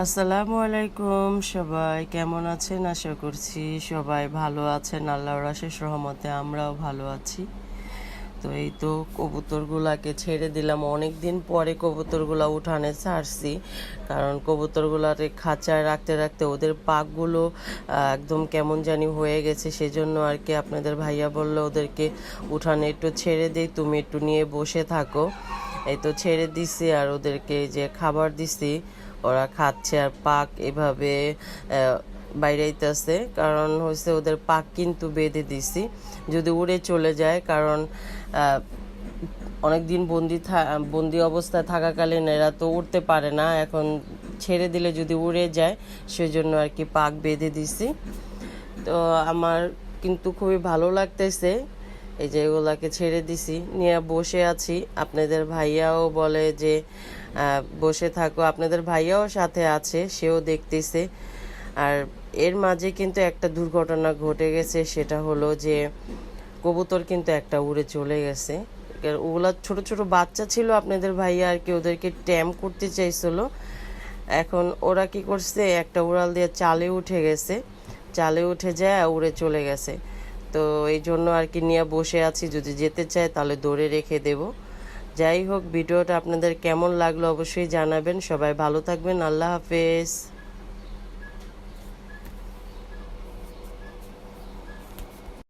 আসসালামু আলাইকুম সবাই, কেমন আছেন? আশা করছি সবাই ভালো আছেন। আল্লাহর আশেষ রহমতে আমরাও ভালো আছি। তো এই তো কবুতরগুলাকে ছেড়ে দিলাম। অনেক দিন পরে কবুতরগুলা উঠানে ছাড়ছি। কারণ কবুতরগুলারে খাঁচায় রাখতে রাখতে ওদের পাকগুলো একদম কেমন জানি হয়ে গেছে। সেজন্য আর কি আপনাদের ভাইয়া বলল, ওদেরকে উঠানে একটু ছেড়ে দিই, তুমি একটু নিয়ে বসে থাকো। এই তো ছেড়ে দিছি আর ওদেরকে যে খাবার দিছি ওরা খাচ্ছে আর পাক এভাবে আহ, বাইরাইতেছে। কারণ হচ্ছে ওদের পাক কিন্তু বেঁধে দিছি। যদি উড়ে চলে যায় কারণ অনেক দিন বন্দি বন্দি অবস্থায় থাকাকালীন এরা তো উঠতে পারে না। এখন ছেড়ে দিলে যদি উড়ে যায় সেজন্য আর কি পাক বেঁধে দিছি। তো আমার কিন্তু খুবই ভালো লাগতেছে। এই যে এগুলাকে ছেড়ে দিছি। নিয়ে বসে আছি। আপনাদের ভাইয়াও বলে যে বসে থাকো। আপনাদের ভাইয়াও সাথে আছে, সেও দেখতেছে। আর এর মাঝে কিন্তু একটা দুর্ঘটনা ঘটে গেছে, সেটা হলো যে, কবুতর কিন্তু একটা উড়ে চলে গেছে। ওগুলা ছোট ছোট বাচ্চা ছিল, আপনাদের ভাইয়া আর কি ওদেরকে ট্যাম করতে চাইছিল। এখন ওরা কি করছে, একটা উড়াল দিয়ে চালে উঠে গেছে। চালে উঠে যায়, উড়ে চলে গেছে। তো এই জন্য আর কি নিয়ে বসে আছি। যদি যেতে চায় তাহলে দৌড়ে রেখে দেব। যাই হোক, ভিডিওটা আপনাদের কেমন লাগল অবশ্যই জানাবেন। সবাই ভালো থাকবেন। আল্লাহ হাফেজ।